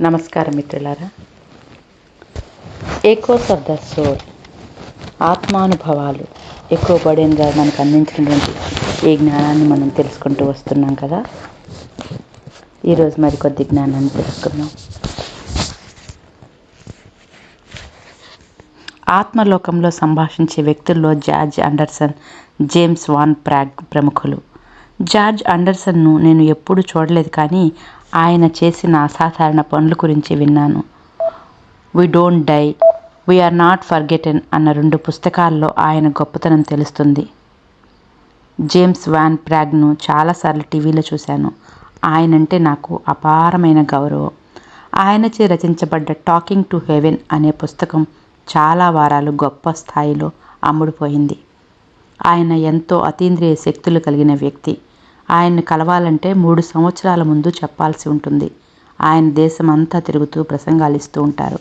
నమస్కారం మిత్రులారా. Echoes of the soul ఆత్మానుభవాలు ఎక్కువ బడేన్ గారు మనకు అందించినటువంటి ఈ జ్ఞానాన్ని మనం తెలుసుకుంటూ వస్తున్నాం కదా. ఈరోజు మరి కొద్ది జ్ఞానాన్ని తెలుసుకుందాం. ఆత్మలోకంలో సంభాషించే వ్యక్తుల్లో George Anderson James Van Praagh ప్రముఖులు. జార్జ్ అండర్సన్ను నేను ఎప్పుడూ చూడలేదు కానీ ఆయన చేసిన అసాధారణ పనుల గురించి విన్నాను. We don't die we are not forgotten అన్న రెండు పుస్తకాల్లో ఆయన గొప్పతనం తెలుస్తుంది. జేమ్స్ వాన్ ప్రాగ్ను చాలాసార్లు టీవీలో చూశాను. ఆయనంటే నాకు అపారమైన గౌరవం. ఆయనచే రచించబడ్డ టాకింగ్ టు హెవెన్ అనే పుస్తకం చాలా వారాలు గొప్ప స్థాయిలో అమ్ముడుపోయింది. ఆయన ఎంతో అతీంద్రియ శక్తులు కలిగిన వ్యక్తి. ఆయన్ని కలవాలంటే మూడు సంవత్సరాల ముందు చెప్పాల్సి ఉంటుంది. ఆయన దేశమంతా తిరుగుతూ ప్రసంగాలు ఇస్తూ ఉంటారు.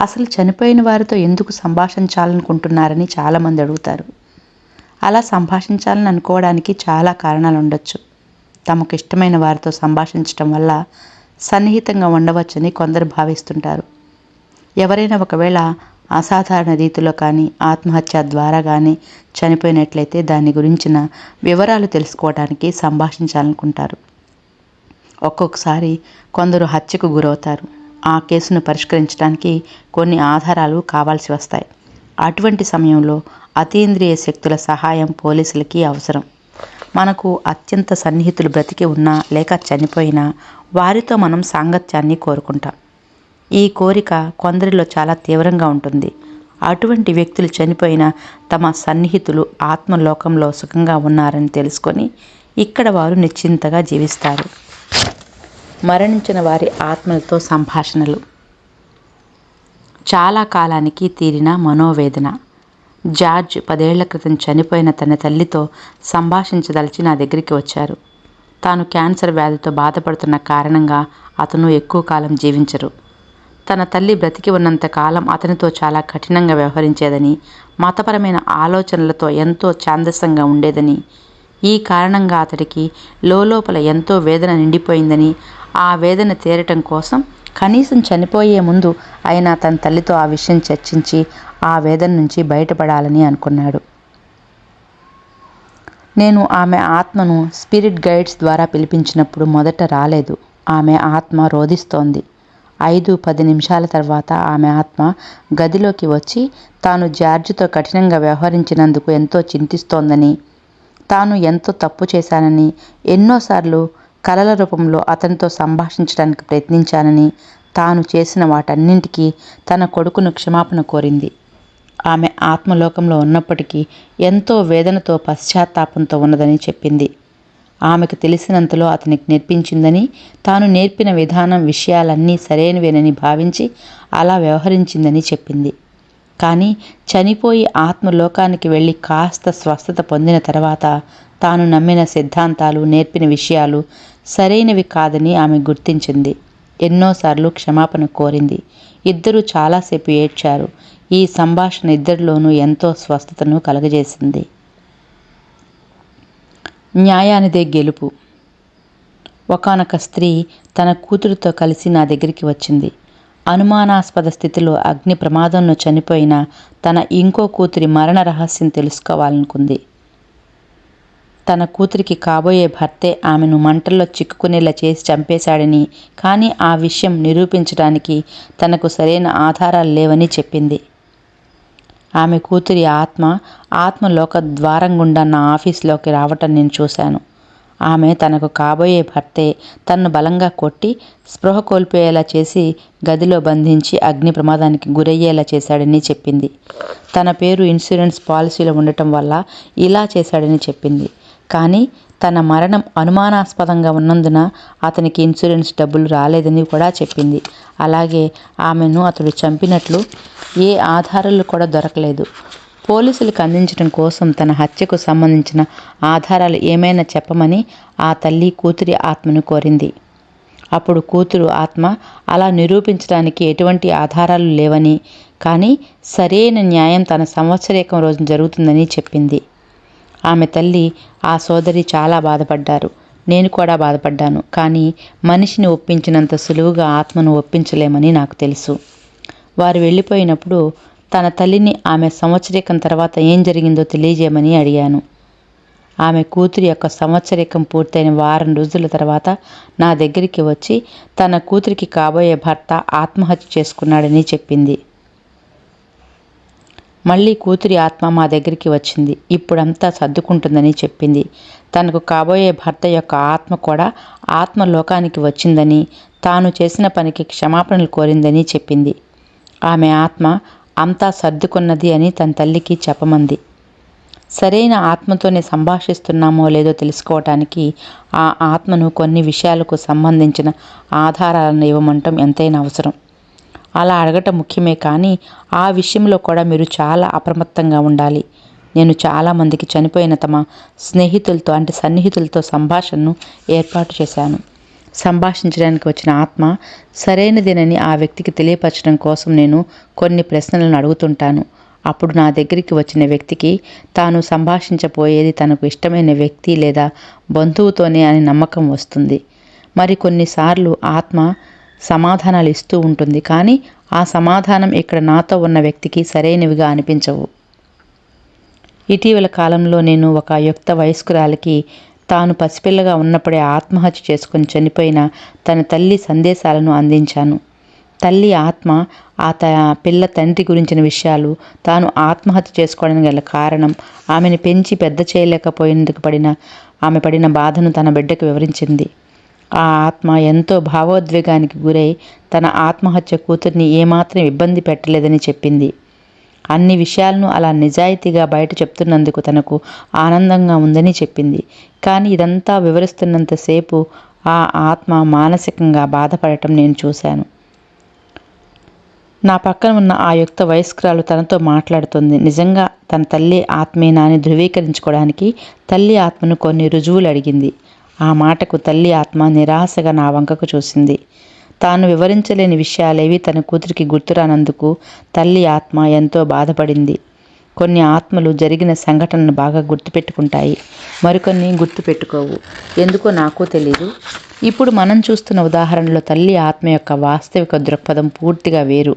అసలు చనిపోయిన వారితో ఎందుకు సంభాషించాలనుకుంటున్నారని చాలామంది అడుగుతారు. అలా సంభాషించాలని అనుకోవడానికి చాలా కారణాలు ఉండొచ్చు. తమకు ఇష్టమైన వారితో సంభాషించటం వల్ల సన్నిహితంగా ఉండవచ్చని కొందరు భావిస్తుంటారు. ఎవరైనా ఒకవేళ అసాధారణ రీతిలో కానీ ఆత్మహత్య ద్వారా కానీ చనిపోయినట్లయితే దాని గురించిన వివరాలు తెలుసుకోవడానికి సంభాషించాలనుకుంటారు. ఒక్కొక్కసారి కొందరు హత్యకు గురవుతారు. ఆ కేసును పరిష్కరించడానికి కొన్ని ఆధారాలు కావాల్సి వస్తాయి. అటువంటి సమయంలో అతీంద్రియ శక్తుల సహాయం పోలీసులకి అవసరం. మనకు అత్యంత సన్నిహితులు బ్రతికి ఉన్నా లేక చనిపోయినా వారితో మనం సాంగత్యాన్ని కోరుకుంటాం. ఈ కోరిక కొందరిలో చాలా తీవ్రంగా ఉంటుంది. అటువంటి వ్యక్తులు చనిపోయిన తమ సన్నిహితులు ఆత్మలోకంలో సుఖంగా ఉన్నారని తెలుసుకొని ఇక్కడ వారు నిశ్చింతగా జీవిస్తారు. మరణించిన వారి ఆత్మలతో సంభాషణలు. చాలా కాలానికి తీరిన మనోవేదన. జార్జ్ పదేళ్ళ క్రితం చనిపోయిన తన తల్లితో సంభాషించదలిచి నా దగ్గరికి వచ్చారు. తాను క్యాన్సర్ వ్యాధితో బాధపడుతున్న కారణంగా అతను ఎక్కువ కాలం జీవించరు. తన తల్లి బ్రతికి ఉన్నంత కాలం అతనితో చాలా కఠినంగా వ్యవహరించేదని మతపరమైన ఆలోచనలతో ఎంతో ఛాందసంగా ఉండేదని ఈ కారణంగా అతడికి లోపల ఎంతో వేదన నిండిపోయిందని ఆ వేదన తీరటం కోసం కనీసం చనిపోయే ముందు అయినా తన తల్లితో ఆ విషయం చర్చించి ఆ వేదన నుంచి బయటపడాలని అనుకున్నాడు. నేను ఆమె ఆత్మను స్పిరిట్ గైడ్స్ ద్వారా పిలిపించినప్పుడు మొదట రాలేదు. ఆమె ఆత్మ రోధిస్తోంది. ఐదు పది నిమిషాల తర్వాత ఆమె ఆత్మ గదిలోకి వచ్చి తాను జార్జ్తో కఠినంగా వ్యవహరించినందుకు ఎంతో చింతిస్తోందని తాను ఎంతో తప్పు చేశానని ఎన్నోసార్లు కలల రూపంలో అతనితో సంభాషించడానికి ప్రయత్నించానని తాను చేసిన వాటన్నింటికీ తన కొడుకును క్షమాపణ కోరింది. ఆమె ఆత్మలోకంలో ఉన్నప్పటికీ ఎంతో వేదనతో పశ్చాత్తాపంతో ఉన్నదని చెప్పింది. ఆమెకు తెలిసినంతలో అతనికి నేర్పించిందని తాను నేర్పిన విధానం విషయాలన్నీ సరైనవేనని భావించి అలా వ్యవహరించిందని చెప్పింది. కానీ చనిపోయి ఆత్మలోకానికి వెళ్ళి కాస్త స్వస్థత పొందిన తర్వాత తాను నమ్మిన సిద్ధాంతాలు నేర్పిన విషయాలు సరైనవి కాదని ఆమె గుర్తించింది. ఎన్నోసార్లు క్షమాపణ కోరింది. ఇద్దరూ చాలాసేపు ఏడ్చారు. ఈ సంభాషణ ఇద్దరిలోనూ ఎంతో స్వస్థతను కలగజేసింది. న్యాయానిదే గెలుపు. ఒకనొక స్త్రీ తన కూతురుతో కలిసి నా దగ్గరికి వచ్చింది. అనుమానాస్పద స్థితిలో అగ్ని ప్రమాదంలో చనిపోయిన తన ఇంకో కూతురి మరణ రహస్యం తెలుసుకోవాలనుకుంది. తన కూతురికి కాబోయే భర్తే ఆమెను మంటల్లో చిక్కుకునేలా చేసి చంపేశాడని కానీ ఆ విషయం నిరూపించడానికి తనకు సరైన ఆధారాలు లేవని చెప్పింది. ఆమె కూతురి ఆత్మ ఆత్మలోక ద్వారం గుండా నా ఆఫీస్లోకి రావటం నేను చూశాను. ఆమె తనకు కాబోయే భర్తే తన్ను బలంగా కొట్టి స్పృహ కోల్పోయేలా చేసి గదిలో బంధించి అగ్ని ప్రమాదానికి గురయ్యేలా చేశాడని చెప్పింది. తన పేరు ఇన్సూరెన్స్ పాలసీలో ఉండటం వల్ల ఇలా చేశాడని చెప్పింది. కానీ తన మరణం అనుమానాస్పదంగా ఉన్నందున అతనికి ఇన్సూరెన్స్ డబ్బులు రాలేదని కూడా చెప్పింది. అలాగే ఆమెను అతడు చంపినట్లు ఏ ఆధారాలు కూడా దొరకలేదు. పోలీసులకు అందించడం కోసం తన హత్యకు సంబంధించిన ఆధారాలు ఏమైనా చెప్పమని ఆ తల్లి కూతురి ఆత్మను కోరింది. అప్పుడు కూతురు ఆత్మ అలా నిరూపించడానికి ఎటువంటి ఆధారాలు లేవని కానీ సరైన న్యాయం తన సంవత్సరేకం రోజున జరుగుతుందని చెప్పింది. ఆమె తల్లి ఆ సోదరి చాలా బాధపడ్డారు. నేను కూడా బాధపడ్డాను. కానీ మనిషిని ఒప్పించినంత సులువుగా ఆత్మను ఒప్పించలేమని నాకు తెలుసు. వారు వెళ్ళిపోయినప్పుడు తన తల్లిని ఆమె సంవత్సరికం తర్వాత ఏం జరిగిందో తెలియజేయమని అడిగాను. ఆమె కూతురి యొక్క సంవత్సరికం పూర్తయిన వారం రోజుల తర్వాత నా దగ్గరికి వచ్చి తన కూతురికి కాబోయే భర్త ఆత్మహత్య చేసుకున్నాడని చెప్పింది. మళ్ళీ కూతురి ఆత్మ మా దగ్గరికి వచ్చింది. ఇప్పుడంతా సర్దుకుంటుందని చెప్పింది. తనకు కాబోయే భర్త యొక్క ఆత్మ కూడా ఆత్మలోకానికి వచ్చిందని తాను చేసిన పనికి క్షమాపణలు కోరిందని చెప్పింది. ఆమె ఆత్మ అంతా సర్దుకున్నది అని తన తల్లికి చెప్పమంది. సరైన ఆత్మతోనే సంభాషిస్తున్నామో లేదో తెలుసుకోవటానికి ఆ ఆత్మను కొన్ని విషయాలకు సంబంధించిన ఆధారాలను ఇవ్వమంటం ఎంతైనా అవసరం. అలా అడగటం ముఖ్యమే కానీ ఆ విషయంలో కూడా మీరు చాలా అప్రమత్తంగా ఉండాలి. నేను చాలామందికి చనిపోయిన తమ స్నేహితులతో అంటే సన్నిహితులతో సంభాషణను ఏర్పాటు చేశాను. సంభాషించడానికి వచ్చిన ఆత్మ సరైనదేనని ఆ వ్యక్తికి తెలియపరచడం కోసం నేను కొన్ని ప్రశ్నలను అడుగుతుంటాను. అప్పుడు నా దగ్గరికి వచ్చిన వ్యక్తికి తాను సంభాషించబోయేది తనకు ఇష్టమైన వ్యక్తి లేదా బంధువుతోనే అనే నమ్మకం వస్తుంది. మరి కొన్నిసార్లు ఆత్మ సమాధానాలు ఇస్తూ ఉంటుంది. కానీ ఆ సమాధానం ఇక్కడ నాతో ఉన్న వ్యక్తికి సరైనవిగా అనిపించవు. ఇటీవల కాలంలో నేను ఒక యుక్త వయస్కురాలికి తాను పసిపిల్లగా ఉన్నప్పుడే ఆత్మహత్య చేసుకుని చనిపోయిన తన తల్లి సందేశాలను అందించాను. తల్లి ఆత్మ ఆ త పిల్ల తండ్రి గురించిన విషయాలు తాను ఆత్మహత్య చేసుకోవడానికి గల కారణం ఆమెను పెంచి పెద్ద చేయలేకపోయేందుకు పడిన ఆమె పడిన బాధను తన బిడ్డకు వివరించింది. ఆ ఆత్మ ఎంతో భావోద్వేగానికి గురై తన ఆత్మహత్య కూతుర్ని ఏమాత్రం ఇబ్బంది పెట్టలేదని చెప్పింది. అన్ని విషయాలను అలా నిజాయితీగా బయట చెప్తున్నందుకు తనకు ఆనందంగా ఉందని చెప్పింది. కానీ ఇదంతా వివరిస్తున్నంతసేపు ఆ ఆత్మ మానసికంగా బాధపడటం నేను చూశాను. నా పక్కన ఉన్న ఆ యుక్త వయస్కురాలు తనతో మాట్లాడుతుంది. నిజంగా తన తల్లి ఆత్మేనా అని ధృవీకరించుకోవడానికి తల్లి ఆత్మను కొన్ని రుజువులు అడిగింది. ఆ మాటకు తల్లి ఆత్మ నిరాశగా నా వంకకు చూసింది. తాను వివరించలేని విషయాలేవి తన కూతురికి గుర్తురానందుకు తల్లి ఆత్మ ఎంతో బాధపడింది. కొన్ని ఆత్మలు జరిగిన సంఘటనను బాగా గుర్తుపెట్టుకుంటాయి. మరికొన్ని గుర్తుపెట్టుకోవు. ఎందుకో నాకు తెలీదు. ఇప్పుడు మనం చూస్తున్న ఉదాహరణలో తల్లి ఆత్మ యొక్క వాస్తవిక దృక్పథం పూర్తిగా వేరు.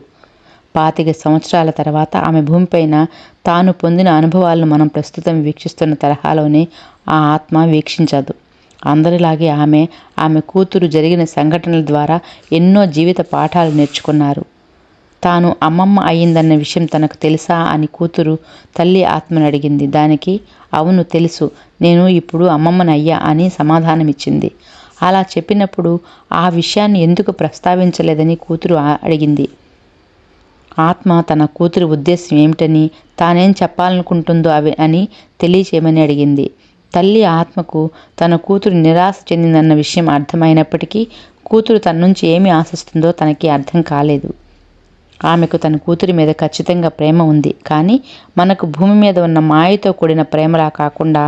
పాతిక సంవత్సరాల తర్వాత ఆమె భూమిపైన తాను పొందిన అనుభవాలను మనం ప్రస్తుతం వీక్షిస్తున్న తరహాలోనే ఆ ఆత్మ వీక్షించదు. అందరిలాగే ఆమె ఆమె కూతురు జరిగిన సంఘటనల ద్వారా ఎన్నో జీవిత పాఠాలు నేర్చుకున్నారు. తాను అమ్మమ్మ అయ్యిందన్న విషయం తనకు తెలుసా అని కూతురు తల్లి ఆత్మను అడిగింది. దానికి అవును తెలుసు నేను ఇప్పుడు అమ్మమ్మని అయ్యా అని సమాధానమిచ్చింది. అలా చెప్పినప్పుడు ఆ విషయాన్ని ఎందుకు ప్రస్తావించలేదని కూతురు అడిగింది. ఆత్మ తన కూతురి ఉద్దేశం ఏమిటని తానేం చెప్పాలనుకుంటుందో అవి అని తెలియచేయమని అడిగింది. తల్లి ఆత్మకు తన కూతురు నిరాశ చెందిందన్న విషయం అర్థమైనప్పటికీ కూతురు తన నుంచి ఏమి ఆశిస్తుందో తనకి అర్థం కాలేదు. ఆమెకు తన కూతురి మీద ఖచ్చితంగా ప్రేమ ఉంది. కానీ మనకు భూమి మీద ఉన్న మాయతో కూడిన ప్రేమలా కాకుండా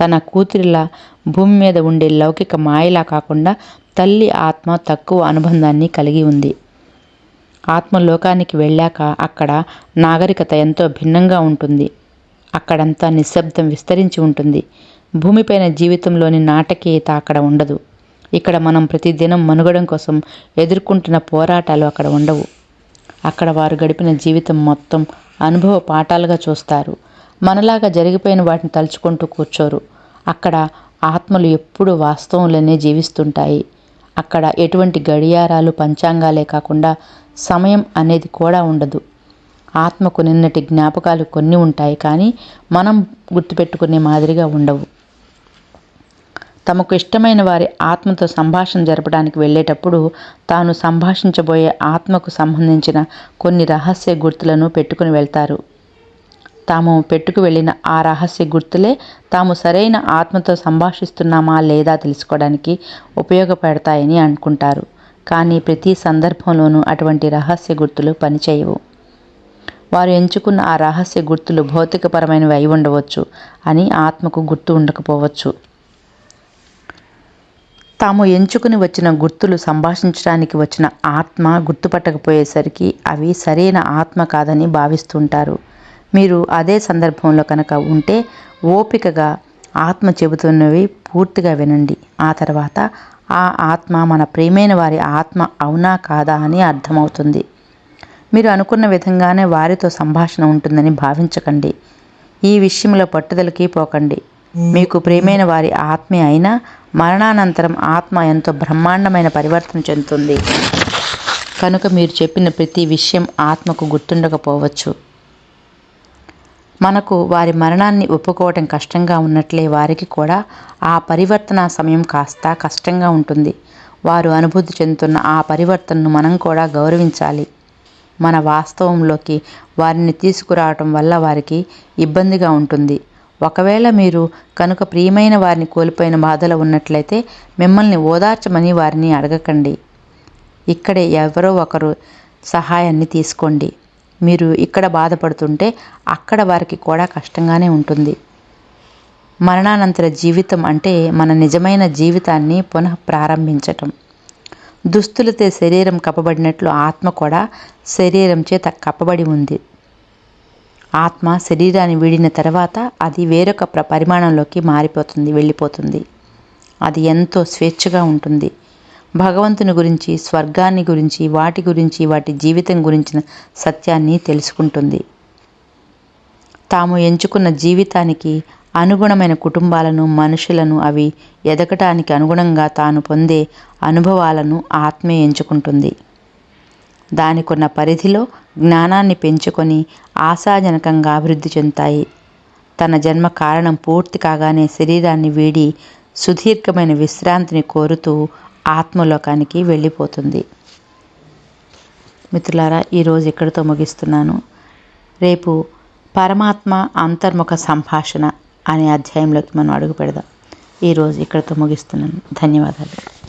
తన కూతురిలా భూమి మీద ఉండే లౌకిక మాయలా కాకుండా తల్లి ఆత్మ తక్కువ అనుబంధాన్ని కలిగి ఉంది. ఆత్మ లోకానికి వెళ్ళాక అక్కడ నాగరికత ఎంతో భిన్నంగా ఉంటుంది. అక్కడంతా నిశ్శబ్దం విస్తరించి ఉంటుంది. భూమిపైన జీవితంలోని నాటకీయత అక్కడ ఉండదు. ఇక్కడ మనం ప్రతిదినం మనుగడం కోసం ఎదుర్కొంటున్న పోరాటాలు అక్కడ ఉండవు. అక్కడ వారు గడిపిన జీవితం మొత్తం అనుభవ పాఠాలుగా చూస్తారు. మనలాగా జరిగిపోయిన వాటిని తలుచుకుంటూ కూర్చోరు. అక్కడ ఆత్మలు ఎప్పుడు వాస్తవంలోనే జీవిస్తుంటాయి. అక్కడ ఎటువంటి గడియారాలు పంచాంగాలే కాకుండా సమయం అనేది కూడా ఉండదు. ఆత్మకు నిన్నటి జ్ఞాపకాలు కొన్ని ఉంటాయి కానీ మనం గుర్తుపెట్టుకునే మాదిరిగా ఉండవు. తమకు ఇష్టమైన వారి ఆత్మతో సంభాషణ జరపడానికి వెళ్ళేటప్పుడు తాను సంభాషించబోయే ఆత్మకు సంబంధించిన కొన్ని రహస్య గుర్తులను పెట్టుకుని వెళ్తారు. తాము పెట్టుకు వెళ్ళిన ఆ రహస్య గుర్తులే తాము సరైన ఆత్మతో సంభాషిస్తున్నామా లేదా తెలుసుకోవడానికి ఉపయోగపడతాయని అనుకుంటారు. కానీ ప్రతి సందర్భంలోనూ అటువంటి రహస్య గుర్తులు పనిచేయవు. వారు ఎంచుకున్న ఆ రహస్య గుర్తులు భౌతికపరమైనవి అయి ఉండవచ్చు అని ఆత్మకు గుర్తు ఉండకపోవచ్చు. తాము ఎంచుకుని వచ్చిన గుర్తులు సంభాషించడానికి వచ్చిన ఆత్మ గుర్తుపట్టకపోయేసరికి అవి సరైన ఆత్మ కాదని భావిస్తుంటారు. మీరు అదే సందర్భంలో కనుక ఉంటే ఓపికగా ఆత్మ చెబుతున్నవి పూర్తిగా వినండి. ఆ తర్వాత ఆ ఆత్మ మన ప్రేమైన వారి ఆత్మ అవునా కాదా అని అర్థమవుతుంది. మీరు అనుకున్న విధంగానే వారితో సంభాషణ ఉంటుందని భావించకండి. ఈ విషయంలో పట్టుదలకి పోకండి. మీకు ప్రియమైన వారి ఆత్మే అయినా మరణానంతరం ఆత్మ ఎంతో బ్రహ్మాండమైన పరివర్తన చెందుతుంది. కనుక మీరు చెప్పిన ప్రతి విషయం ఆత్మకు గుర్తుండకపోవచ్చు. మనకు వారి మరణాన్ని ఒప్పుకోవటం కష్టంగా ఉన్నట్లే వారికి కూడా ఆ పరివర్తన సమయం కాస్త కష్టంగా ఉంటుంది. వారు అనుభూతి చెందుతున్న ఆ పరివర్తనను మనం కూడా గౌరవించాలి. మన వాస్తవంలోకి వారిని తీసుకురావటం వల్ల వారికి ఇబ్బందిగా ఉంటుంది. ఒకవేళ మీరు కనుక ప్రియమైన వారిని కోల్పోయిన బాధలో ఉన్నట్లయితే మిమ్మల్ని ఓదార్చమని వారిని అడగకండి. ఇక్కడే ఎవరో ఒకరు సహాయాన్ని తీసుకోండి. మీరు ఇక్కడ బాధపడుతుంటే అక్కడ వారికి కూడా కష్టంగానే ఉంటుంది. మరణానంతర జీవితం అంటే మన నిజమైన జీవితాన్ని పునః ప్రారంభించటం. దుస్తులతో శరీరం కప్పబడినట్లు ఆత్మ కూడా శరీరం చేత కప్పబడి ఉంది. ఆత్మ శరీరాన్ని వీడిన తర్వాత అది వేరొక ప్ర పరిమాణంలోకి మారిపోతుంది వెళ్ళిపోతుంది. అది ఎంతో స్వేచ్ఛగా ఉంటుంది. భగవంతుని గురించి స్వర్గాన్ని గురించి వాటి గురించి వాటి జీవితం గురించిన సత్యాన్ని తెలుసుకుంటుంది. తాము ఎంచుకున్న జీవితానికి అనుగుణమైన కుటుంబాలను మనుషులను అవి ఎదగటానికి అనుగుణంగా తాను పొందే అనుభవాలను ఆత్మే ఎంచుకుంటుంది. దానికున్న పరిధిలో జ్ఞానాన్ని పెంచుకొని ఆశాజనకంగా అభివృద్ధి చెందుతాయి. తన జన్మ కారణం పూర్తి కాగానే శరీరాన్ని వీడి సుదీర్ఘమైన విశ్రాంతిని కోరుతూ ఆత్మలోకానికి వెళ్ళిపోతుంది. మిత్రులారా ఈరోజు ఇక్కడితో ముగిస్తున్నాను. రేపు పరమాత్మ అంతర్ముఖ సంభాషణ అనే అధ్యాయంలోకి మనం అడుగు పెడదాం. ఈరోజు ఇక్కడితో ముగిస్తున్నాను. ధన్యవాదాలు.